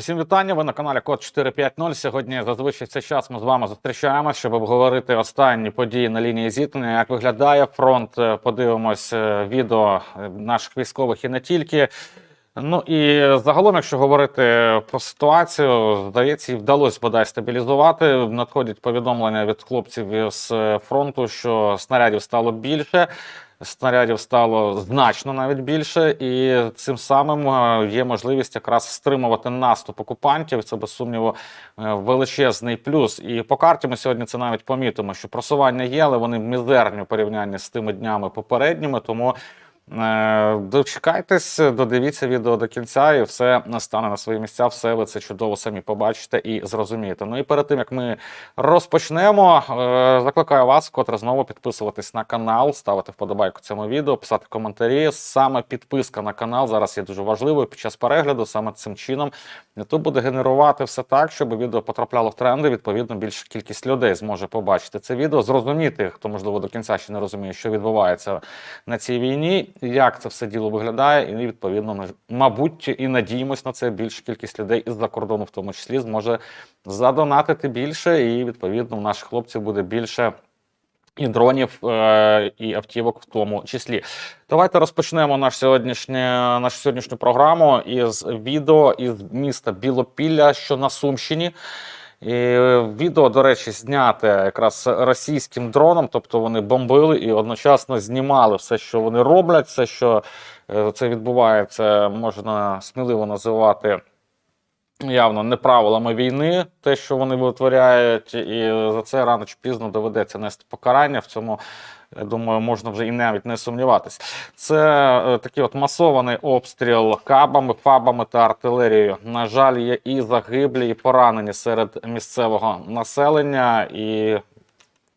Усім вітання. Ви на каналі Код 450. Сьогодні зазвичай цей час ми з вами зустрічаємося, щоб обговорити останні події на лінії зіткнення. Як виглядає фронт? Е, Подивимось е, відео е, наших військових і не тільки. Ну і загалом, якщо говорити про ситуацію, здається, вдалося бодай стабілізувати. Надходять повідомлення від хлопців з фронту, що снарядів стало більше. Снарядів стало значно навіть більше, і цим самим е, є можливість якраз стримувати наступ окупантів. Це без сумніву е, величезний плюс. І по карті ми сьогодні це навіть помітимо, що просування є, але вони мізерні у порівнянні з тими днями попередніми. Тому Дочекайтесь, додивіться відео до кінця, і все настане на свої місця. Все ви це чудово самі побачите і зрозумієте. Ну і перед тим як ми розпочнемо, е, закликаю вас, вкотре знову підписуватись на канал, ставити вподобайку цьому відео, писати коментарі. Саме підписка на канал зараз є дуже важливою під час перегляду. Саме цим чином YouTube буде генерувати все так, щоб відео потрапляло в тренди. Відповідно, більша кількість людей зможе побачити це відео, зрозуміти, хто можливо до кінця ще не розуміє, що відбувається на цій війні, як це все діло виглядає, і відповідно, ми, мабуть, і надіємось на це. Більша кількість людей із-за кордону, в тому числі, зможе задонатити більше, і відповідно у наших хлопців буде більше. І дронів, е, і автівок в тому числі. Давайте розпочнемо наш сьогоднішнє, нашу сьогоднішню програму із відео із міста Білопілля, що на Сумщині. І відео, до речі, зняте якраз російським дроном, тобто вони бомбили і одночасно знімали все, що вони роблять, все, що е, це відбувається, можна сміливо називати явно не правилами війни, те, що вони витворяють, і за це рано чи пізно доведеться нести покарання. В цьому я думаю, можна вже і навіть не сумніватись. Це е, такий от масований обстріл кабами, фабами та артилерією. На жаль, є і загиблі, і поранені серед місцевого населення. І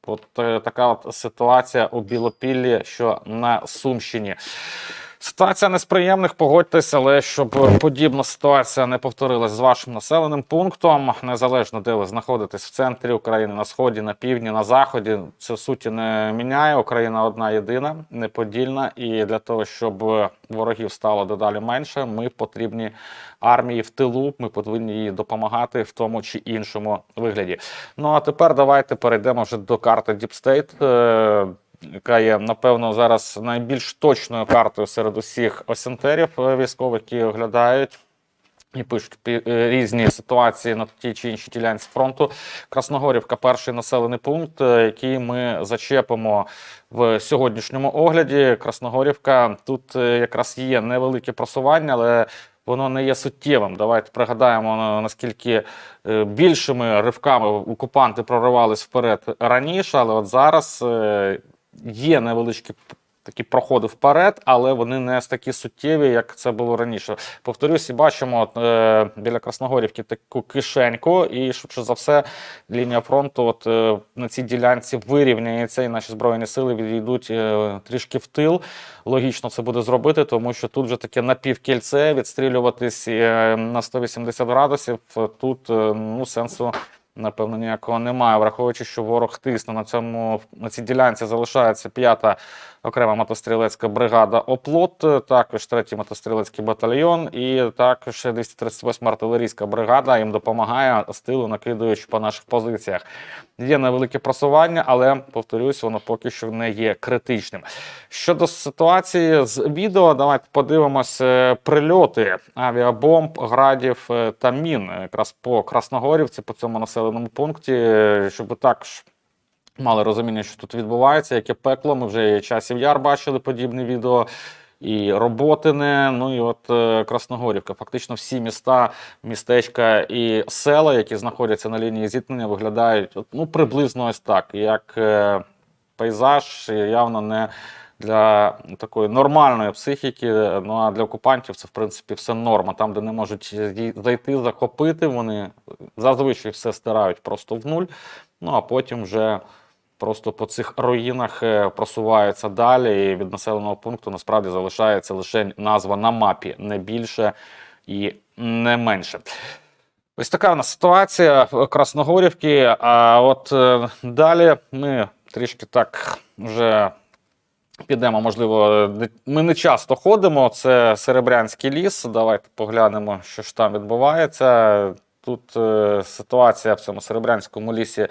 от е, така от ситуація у Білопіллі, що на Сумщині. Ситуація не з погодьтесь, але щоб подібна ситуація не повторилась з вашим населеним пунктом, незалежно де ви знаходитесь в центрі України, на сході, на півдні, на заході, це в суті не міняє. Україна одна єдина, неподільна. І для того, щоб ворогів стало дедалі менше, ми потрібні армії в тилу. Ми повинні їй допомагати в тому чи іншому вигляді. Ну а тепер давайте перейдемо вже до карти е, яка є, напевно, зараз найбільш точною картою серед усіх осентерів е, військових, які оглядають. І пишуть е, різні ситуації на тій чи іншій ділянці фронту. Красногорівка перший населений пункт, е, який ми зачепимо в сьогоднішньому огляді. Красногорівка тут якраз є невелике просування, але воно не є суттєвим. Давайте пригадаємо наскільки більшими ривками окупанти проривались вперед раніше, але от зараз є невеличкі такі проходи вперед, але вони не такі суттєві, як це було раніше. Повторюсь, і бачимо е, біля Красногорівки таку кишеньку, і швидше за все, лінія фронту от, е, на цій ділянці вирівняється, і наші збройні сили відійдуть е, трішки в тил. Логічно це буде зробити, тому що тут вже таке напівкільце відстрілюватись е, на 180 градусів. Тут е, ну, сенсу. Напевно, ніякого немає, враховуючи, що ворог тисне на цьому на цій ділянці залишається п'ята окрема мотострілецька бригада Оплот, також третій мотострілецький батальйон, і також 238 артилерійська бригада їм допомагає з тилу, накидуючи по наших позиціях. Є невелике просування, але повторюсь, воно поки що не є критичним. Щодо ситуації з відео, давайте подивимось е, прильоти авіабомб, градів е, та мін якраз по Красногорівці, по цьому населеному пункті, е, щоб також мали розуміння, що тут відбувається, яке пекло. Ми вже часів яр бачили подібне відео. І Роботине, ну і от е, Красногорівка. Фактично всі міста, містечка і села, які знаходяться на лінії зіткнення, виглядають ну, приблизно ось так, як е, пейзаж, явно не для такої нормальної психіки. Ну а для окупантів це в принципі все норма. Там, де не можуть зайти, захопити, вони зазвичай все стирають просто в нуль. Ну а потім вже просто по цих руїнах е, просуваються далі. І від населеного пункту насправді залишається лише назва на мапі, не більше і не менше. Ось така у нас ситуація в Красногорівці. А от е, далі ми трішки так вже Підемо, можливо, ми не часто ходимо. Це Серебрянський ліс. Давайте поглянемо, що ж там відбувається. Тут е, ситуація в цьому Серебрянському лісі,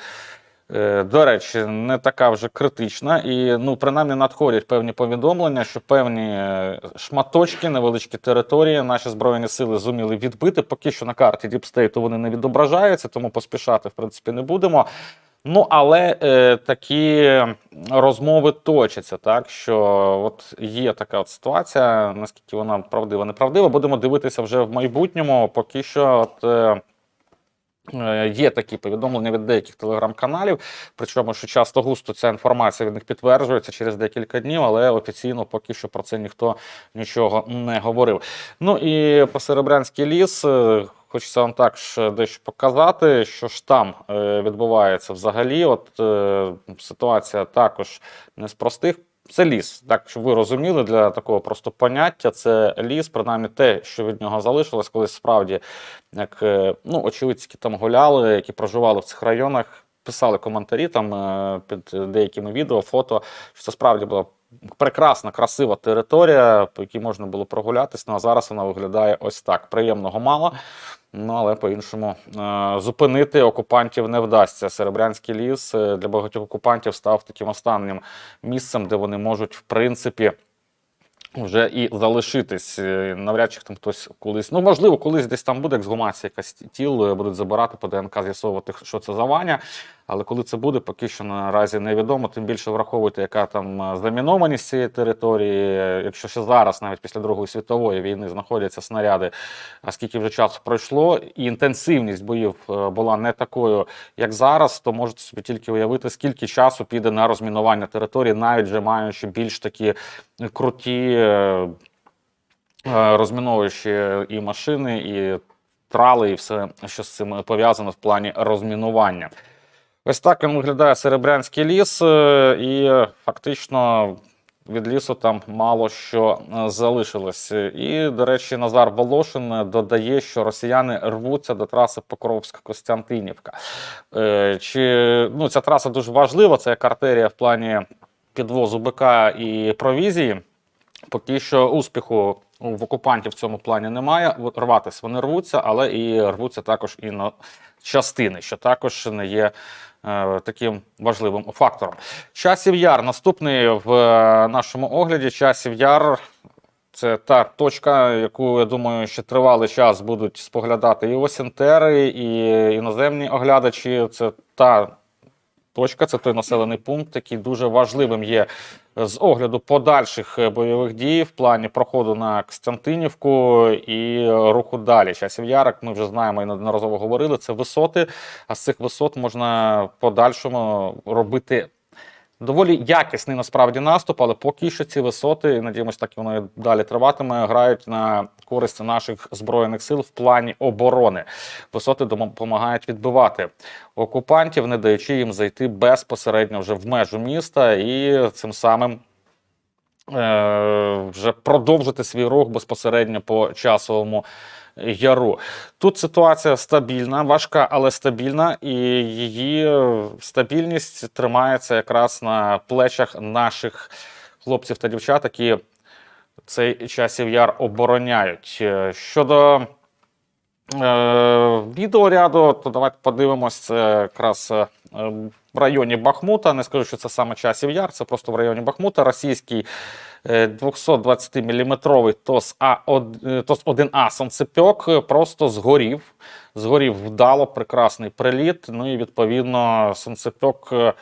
е, до речі, не така вже критична. І ну, принаймні надходять певні повідомлення, що певні е, шматочки, невеличкі території наші збройні сили зуміли відбити. Поки що на карті Діпстейту вони не відображаються, тому поспішати в принципі не будемо. Ну, але е, такі розмови точаться, так що от є така от ситуація, наскільки вона правдива, неправдива. Будемо дивитися вже в майбутньому. Поки що, от. Е, Е, Є такі повідомлення від деяких телеграм-каналів, причому що часто густо ця інформація від них підтверджується через декілька днів, але офіційно поки що про це ніхто нічого не говорив. Ну і по Серебрянський ліс. Е, Хочеться вам також дещо показати, що ж там е, відбувається взагалі. От е, ситуація також не з простих. Це ліс, так щоб ви розуміли, для такого просто поняття це ліс, принаймні те, що від нього залишилось, колись справді, як е, ну, очевидці, там гуляли, які проживали в цих районах, писали коментарі там е, під деякими відео, фото, що це справді була прекрасна, красива територія, по якій можна було прогулятись. Ну а зараз вона виглядає ось так. Приємного мало. Ну, але по-іншому е, зупинити окупантів не вдасться. Серебрянський ліс е, для багатьох окупантів став таким останнім місцем, де вони можуть, в принципі, вже і залишитись. Е, Навряд чи там хтось колись. Ну, можливо, колись десь там буде ексгумація якась тіл, будуть забирати по ДНК, з'ясовувати, що це за Ваня. Але коли це буде, поки що наразі невідомо. Тим більше враховуйте, яка там е, замінованість цієї території. Якщо ще зараз, навіть після Другої світової війни, знаходяться снаряди, а скільки вже часу пройшло, і інтенсивність боїв е, була не такою, як зараз, то можете собі тільки уявити, скільки часу піде на розмінування території, навіть вже маючи більш такі круті е, розміновуючі і машини, і трали, і все, що з цим пов'язано в плані розмінування. Ось так він виглядає Серебрянський ліс, е, і фактично від лісу там мало що е, залишилось. І, до речі, Назар Волошин е, додає, що росіяни рвуться до траси Покровська-Костянтинівка. Чи ну, ця траса дуже важлива, це як артерія в плані підвозу БК і провізії. Поки що успіху в окупантів в цьому плані немає. От Рватись вони рвуться, але і рвуться також і на частини, що також не є таким важливим фактором. Часів яр наступний в е, нашому огляді. Часів яр. Це та точка, яку я думаю, ще тривалий час будуть споглядати і осінтери, і іноземні оглядачі. Це та точка, це той населений пункт, який дуже важливим є з огляду подальших е, бойових дій в плані проходу на Костянтинівку і руху далі. Часів Ярок, ми вже знаємо і неодноразово говорили. Це висоти, а з цих висот можна подальшому робити. Доволі якісний насправді наступ, але поки що ці висоти, і надіємося, так і воно і далі триватиме, грають на користь наших збройних сил в плані оборони. Висоти допомагають відбивати окупантів, не даючи їм зайти безпосередньо вже в межу міста і цим самим. е, Вже продовжити свій рух безпосередньо по часовому яру. Тут ситуація стабільна, важка, але стабільна, і її е, стабільність тримається якраз на плечах наших хлопців та дівчат, які цей часів яр обороняють. Е, Щодо е, відеоряду, то давайте подивимось. Це якраз е, в районі Бахмута. Не скажу, що це саме часів яр, це просто в районі Бахмута. Російський 220-мм ТОС ТОС-1А Сонцепьок е, просто згорів. Згорів вдало, прекрасний приліт. Ну і відповідно Сонцепьок е,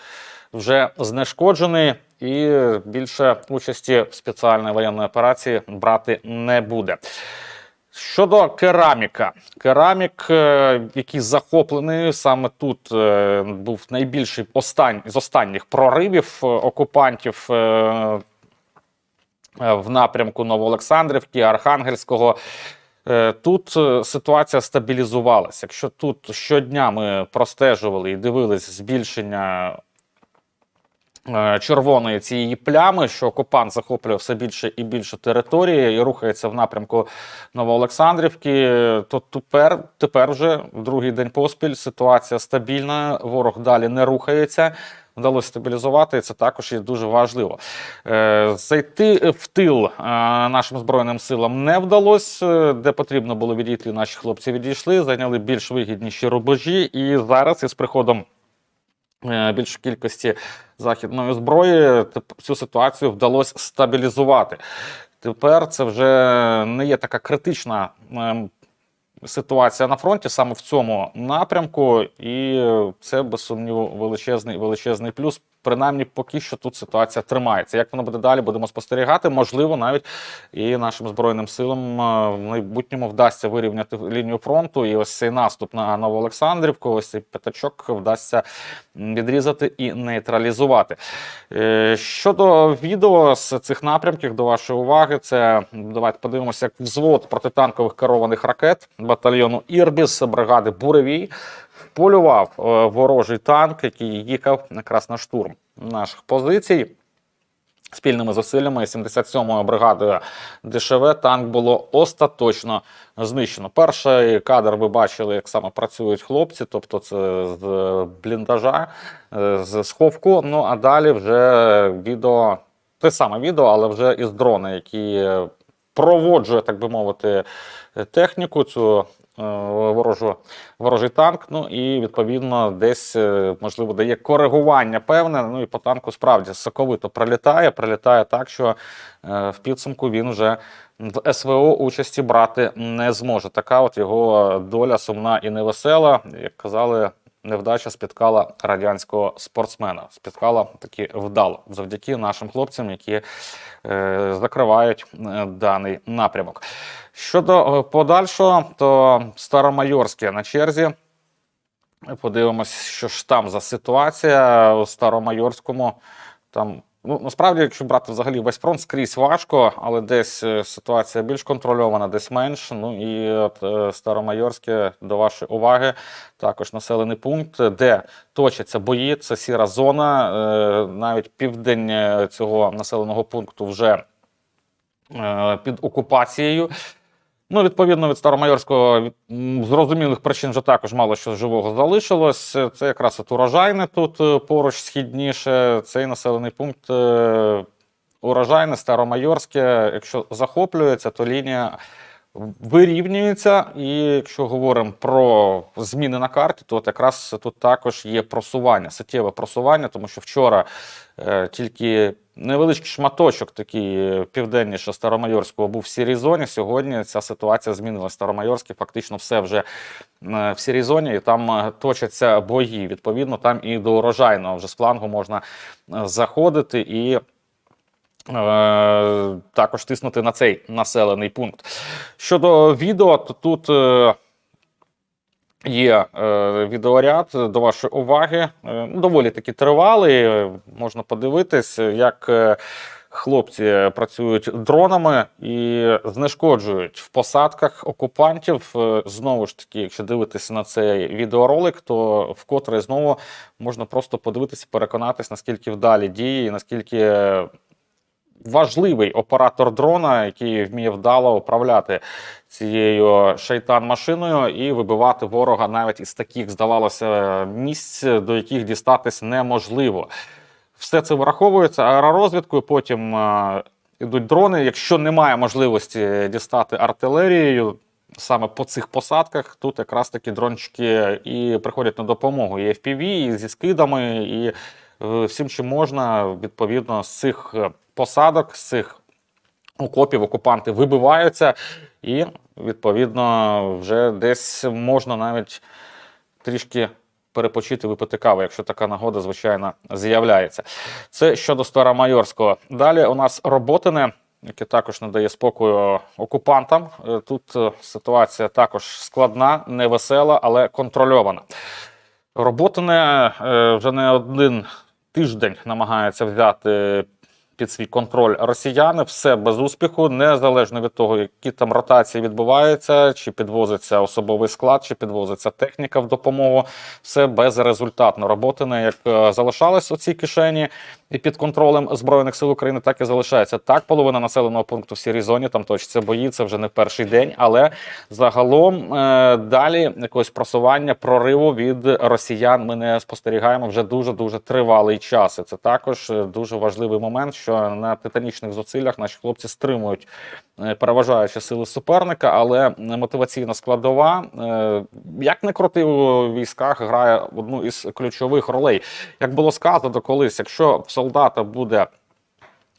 вже знешкоджений. І більше участі в спеціальній воєнній операції брати не буде. Щодо кераміка, керамік, е, який захоплений саме тут е, був найбільший остань, з останніх проривів е, окупантів в напрямку Новоолександрівки, Архангельського. Тут ситуація стабілізувалася. Якщо тут щодня ми простежували і дивились збільшення червоної цієї плями, що окупант захоплює все більше і більше території і рухається в напрямку Новоолександрівки, то тепер, тепер вже другий день поспіль ситуація стабільна, ворог далі не рухається. Вдалося стабілізувати, і це також є дуже важливо. Е, Зайти в тил е, нашим збройним силам не вдалося. Е, Де потрібно було відійти, наші хлопці відійшли, зайняли більш вигідніші рубежі. І зараз із приходом е, більшої кількості західної зброї цю ситуацію вдалося стабілізувати. Тепер це вже не є така критична ем, ситуація на фронті саме в цьому напрямку, і це без сумніву величезний величезний плюс. Принаймні, поки що тут ситуація тримається. Як воно буде далі, будемо спостерігати. Можливо, навіть і нашим збройним силам е, в майбутньому вдасться вирівняти лінію фронту. І ось цей наступ на Новоолександрівку, ось цей п'ятачок вдасться відрізати і нейтралізувати. Е, Щодо відео з цих напрямків, до вашої уваги, це давайте подивимося, як взвод протитанкових керованих ракет батальйону Ірбіс бригади Буревій полював е, ворожий танк, який їхав якраз на штурм наших позицій. Спільними зусиллями 77-ї бригадою ДШВ танк було остаточно знищено. Перший кадр ви бачили, як саме працюють хлопці, тобто це з бліндажа, е, з сховку. Ну а далі вже відео, те саме відео, але вже із дрона, які проводжує, так би мовити, техніку цю е, ворожу, ворожий танк. Ну і відповідно десь е, можливо дає коригування певне. Ну і по танку справді соковито прилітає. Прилітає так, що е, в підсумку він вже в СВО участі брати не зможе. Така от його доля сумна і невесела. Як казали, невдача спіткала радянського спортсмена. Спіткала таки вдало завдяки нашим хлопцям, які е, закривають е, даний напрямок. Щодо е, подальшого, то Старомайорське на черзі. Подивимось, що ж там за ситуація у Старомайорському. Там, ну, насправді, якщо брати взагалі весь фронт, скрізь важко, але десь е, ситуація більш контрольована, десь менш. Ну і от е, Старомайорське, до вашої уваги, також населений пункт, де точаться бої, це сіра зона. Е, Навіть південь цього населеного пункту вже під окупацією. Ну, відповідно, від Старомайорського зрозумілих причин вже також мало що живого залишилось. Це якраз от урожайне тут е, поруч східніше. Цей населений пункт е, урожайне, Старомайорське. Якщо захоплюється, то лінія вирівнюється. І якщо говоримо про зміни на карті, то от якраз тут також є просування, суттєве просування, тому що вчора е, тільки невеличкий шматочок, такий е, південніше Старомайорського, був в сірій зоні. Сьогодні ця ситуація змінилася. Старомайорське фактично все вже е, в сірій зоні, і там е, точаться бої. Відповідно, там і до урожайного вже з флангу можна заходити і. Також тиснути на цей населений пункт. Щодо відео, то тут є е, відеоряд до вашої уваги. Е, ну, доволі таки тривалий. Можна подивитись, як е, хлопці працюють дронами і знешкоджують в посадках окупантів. Знову ж таки, якщо дивитися на цей відеоролик, то вкотре знову можна просто подивитися, переконатись, наскільки вдалі дії, наскільки. Важливий оператор дрона, який вміє вдало управляти цією шайтан-машиною і вибивати ворога навіть із таких, здавалося, місць, до яких дістатись неможливо. Все це враховується аеророзвідкою. Потім е, ідуть дрони. Якщо немає можливості дістати артилерією. Саме по цих посадках тут якраз такі дрончики і приходять на допомогу. І FPV, і зі скидами, і всім, чим можна, відповідно, з цих е, посадок, з цих окопів окупанти вибиваються, і відповідно вже десь можна навіть трішки перепочити, випити каву, якщо така нагода, звичайно, з'являється. Це щодо Старомайорського. Далі у нас роботине. Яке також не дає спокою окупантам. Е, Тут е, ситуація також складна, невесела, але контрольована. Роботине е, вже не один тиждень намагається взяти під свій контроль росіяни. Все без успіху, незалежно від того, які там ротації відбуваються, чи підвозиться особовий склад, чи підвозиться техніка в допомогу. Все безрезультатно. Роботи не як е, залишалось у цій кишені і під контролем збройних сил України, так і залишається. Так, половина населеного пункту в сірій зоні там точаться бої. Це вже не перший день, але загалом е, далі якогось просування прориву від росіян ми не спостерігаємо вже дуже дуже тривалий час. І це також е, дуже важливий момент, що на титанічних зусиллях наші хлопці стримують е, переважаючі сили суперника, але мотиваційна складова, е, як не крути у військах, грає одну із ключових ролей. Як було сказано колись, якщо в солдата буде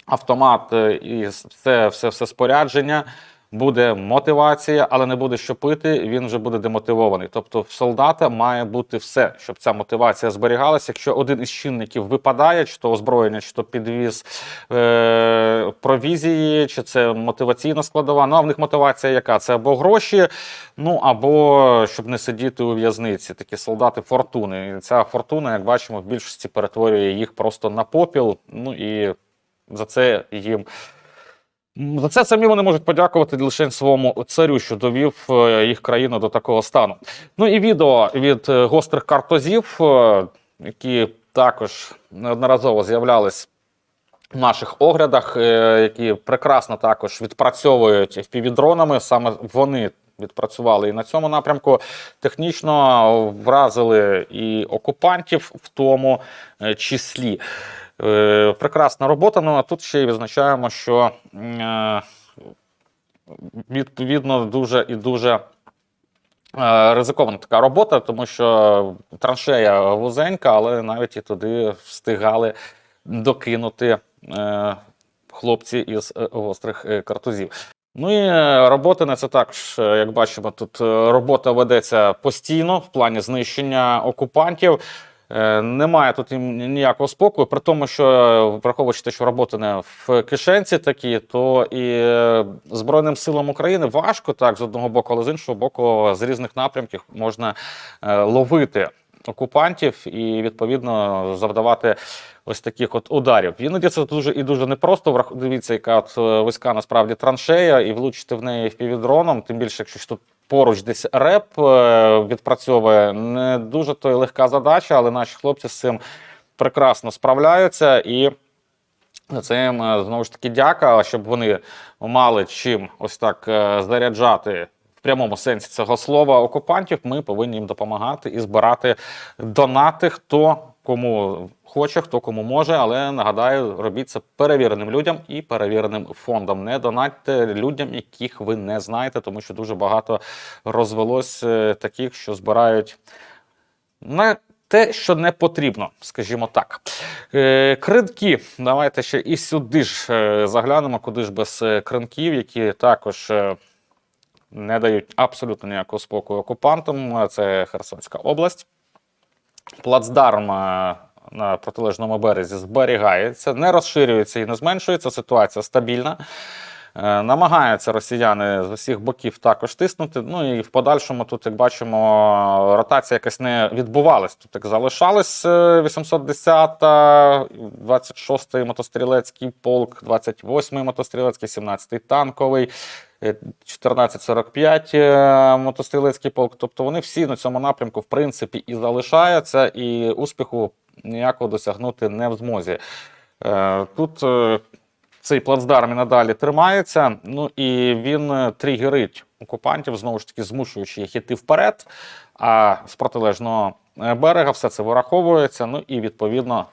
автомат е, і все, все, все спорядження. Буде мотивація, але не буде що пити, він вже буде демотивований. Тобто, в солдата має бути все, щоб ця мотивація зберігалася. Якщо один із чинників випадає, чи то озброєння, чи то підвіз е- провізії, чи це мотиваційна складова. Ну а в них мотивація яка? Це або гроші, ну або щоб не сидіти у в'язниці. Такі солдати фортуни. І ця фортуна, як бачимо, в більшості перетворює їх просто на попіл. Ну і за це їм. За це самі вони можуть подякувати лише своєму царю, що довів е, їх країну до такого стану. Ну і відео від е, гострих картозів, е, які також неодноразово з'являлись в наших оглядах, які прекрасно також відпрацьовують FPV-дронами. Саме вони відпрацювали і на цьому напрямку. Технічно вразили і окупантів в тому числі. Е, Прекрасна робота. Ну а тут ще й відзначаємо, що е, відповідно дуже і дуже е, ризикована така робота, тому що траншея вузенька, але навіть і туди встигали докинути хлопці із гострих картузів. Ну і роботи на це також, як бачимо, тут робота ведеться постійно в плані знищення окупантів. Е, Немає тут ніякого спокою, при тому, що е, враховуючи те, що роботи не в кишенці такі, то і е, Збройним силам України важко так з одного боку, але з іншого боку, з різних напрямків можна ловити окупантів і відповідно завдавати ось таких от ударів. Іноді це дуже і дуже непросто. Дивіться, яка от вузька насправді траншея, і влучити в неї впівдроном, тим більше, якщо тут поруч десь реп е, відпрацьовує, не дуже то й легка задача, але наші хлопці з цим прекрасно справляються і. Це їм е, знову ж таки дяка, щоб вони мали чим ось так е, заряджати в прямому сенсі цього слова окупантів. Ми повинні їм допомагати і збирати донати, хто кому хоче, хто кому може. Але нагадаю, робіть це перевіреним людям і перевіреним фондом. Не донатьте людям, яких ви не знаєте, тому що дуже багато розвелось е, таких, що збирають на те, що не потрібно, скажімо так. Е, кринки. Давайте ще і сюди ж е, заглянемо, куди ж без кринків, які також не дають абсолютно ніякого спокою окупантам. Це Херсонська область. Плацдарм е, на протилежному березі зберігається, не розширюється і не зменшується. Ситуація стабільна. Е, Намагаються росіяни з усіх боків також тиснути. Ну і в подальшому тут, як бачимо, ротація якась не відбувалась. Тут як залишалась е, 810-та, 26-й мотострілецький полк, 28-й мотострілецький, 17-й танковий. Е, 1445 е, мотострілецький полк. Тобто вони всі на цьому напрямку, в принципі, і залишаються, і успіху ніякого досягнути не в змозі. Е, Тут е, цей плацдарм і надалі тримається. Ну і він е, тригерить окупантів, знову ж таки, змушуючи їх іти вперед. А з протилежного е, берега все це вираховується. Ну і відповідно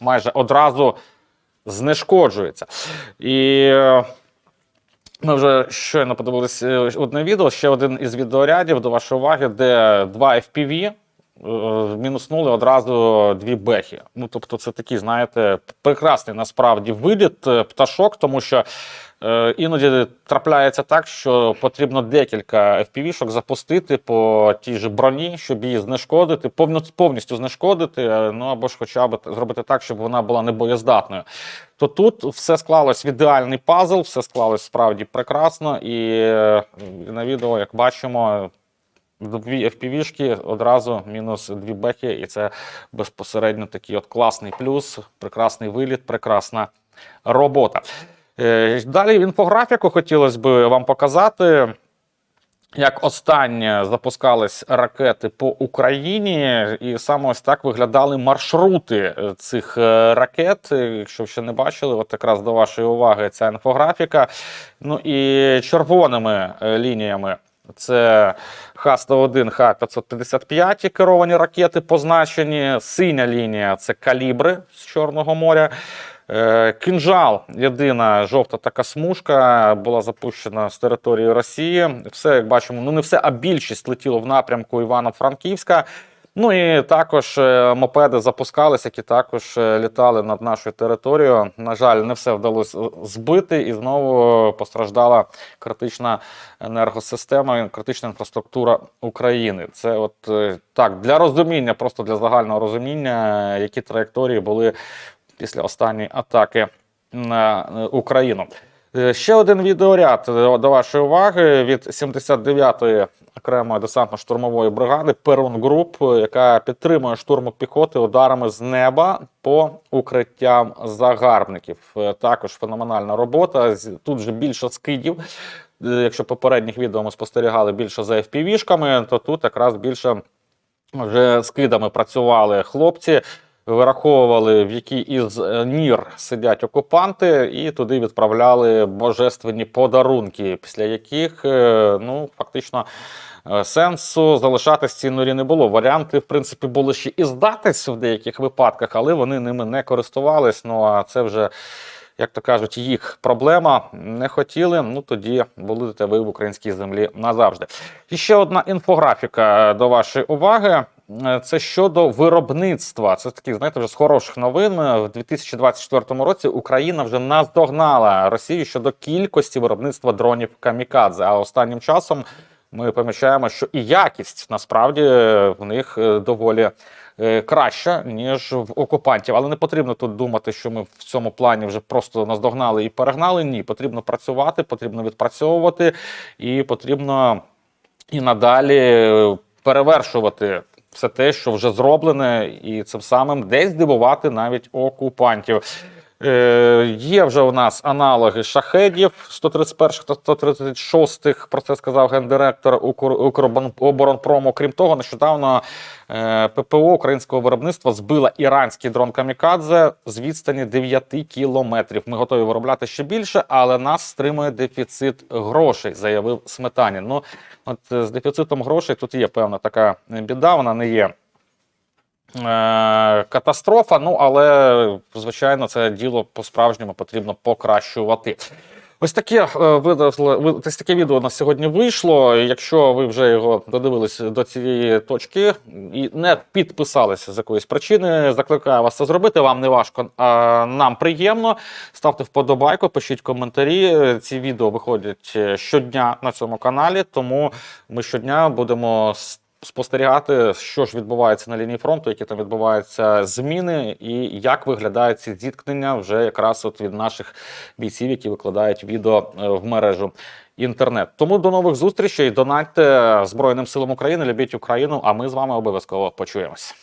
майже одразу знешкоджується. І е, ми вже щойно подивилися е, одне відео, ще один із відеорядів до вашої уваги, де два FPV е, мінуснули одразу дві бехи. Ну, тобто, це такий, знаєте, прекрасний насправді виліт е, пташок, тому що іноді трапляється так, що потрібно декілька FPV-шок запустити по тій же броні, щоб її знешкодити, повністю знешкодити, е, ну або ж хоча б зробити так, щоб вона була небоєздатною. То тут все склалось в ідеальний пазл, все склалось справді прекрасно, і е, на відео, як бачимо, дві FPV-шки одразу мінус дві бехи, і це безпосередньо такий от класний плюс, прекрасний виліт, прекрасна робота. Е, Далі в інфографіку хотілося б вам показати. Як останнє запускались ракети по Україні, і саме ось так виглядали маршрути е, цих е, ракет. Якщо ще не бачили, от якраз до вашої уваги ця інфографіка. Ну і червоними лініями це Х-101, Х-555 керовані ракети позначені. Синя лінія це калібри з Чорного моря. Е, Кінжал, єдина жовта така смужка, була запущена з території Росії. Все, як бачимо, ну не все, а більшість летіло в напрямку Івано-Франківська. Ну і також е, мопеди запускалися, які також е, літали над нашою територією. На жаль, не все вдалося збити, і знову постраждала критична енергосистема, критична інфраструктура України. Це от так для розуміння, просто для загального розуміння, які траєкторії були після останньої атаки на е, Україну. Е, Ще один відеоряд е, до вашої уваги від 79-ї окремої десантно-штурмової бригади Перун Груп, яка підтримує штурму піхоти ударами з неба по укриттям загарбників. Також феноменальна робота. Тут вже більше скидів. Якщо попередніх відео ми спостерігали більше за FPV-шками, то тут якраз більше вже з кидами працювали хлопці, вираховували, в якій із е, нір сидять окупанти, і туди відправляли божественні подарунки, після яких е, ну фактично. е, Сенсу залишатись цій норі не було. Варіанти, в принципі, були ще і здатись в деяких випадках, але вони ними не користувались. Ну а це вже, як то кажуть, їх проблема. Не хотіли. Ну тоді будете ви в українській землі назавжди. І ще одна інфографіка до вашої уваги. Е, Це щодо виробництва. Це такі, знаєте, вже з хороших новин. В 2024 році Україна вже наздогнала Росію щодо кількості виробництва дронів камікадзе. А останнім часом ми помічаємо, що і якість насправді е, в них е, доволі е, краща, ніж в окупантів. Але не потрібно тут думати, що ми в цьому плані вже просто наздогнали і перегнали. Ні, потрібно працювати, потрібно відпрацьовувати, і потрібно і надалі перевершувати все те, що вже зроблене, і цим самим десь дивувати навіть окупантів. Е, є вже у нас аналоги шахедів 131 та 136, про це сказав гендиректор Укр- Укроборонпрому. Крім того, нещодавно е, ППО українського виробництва збила іранський дрон Камікадзе з відстані 9 кілометрів. Ми готові виробляти ще більше, але нас стримує дефіцит грошей, заявив Сметанін. Ну, от е, з дефіцитом грошей тут є певна така біда, вона не є. Е, Катастрофа, ну але звичайно, це діло по-справжньому потрібно покращувати. Ось таке е, ось таке відео на сьогодні вийшло. Якщо ви вже його додивились до цієї точки і не підписалися з якоїсь причини, закликаю вас це зробити. Вам не важко, а нам приємно. Ставте вподобайку, пишіть коментарі. Ці відео виходять е, щодня на цьому каналі, тому ми щодня будемо спостерігати, що ж відбувається на лінії фронту, які там відбуваються зміни, і як виглядають ці зіткнення вже якраз от від наших бійців, які викладають відео е, в мережу інтернет. Тому до нових зустрічей. Донатьте Збройним силам України, любіть Україну. А ми з вами обов'язково почуємось.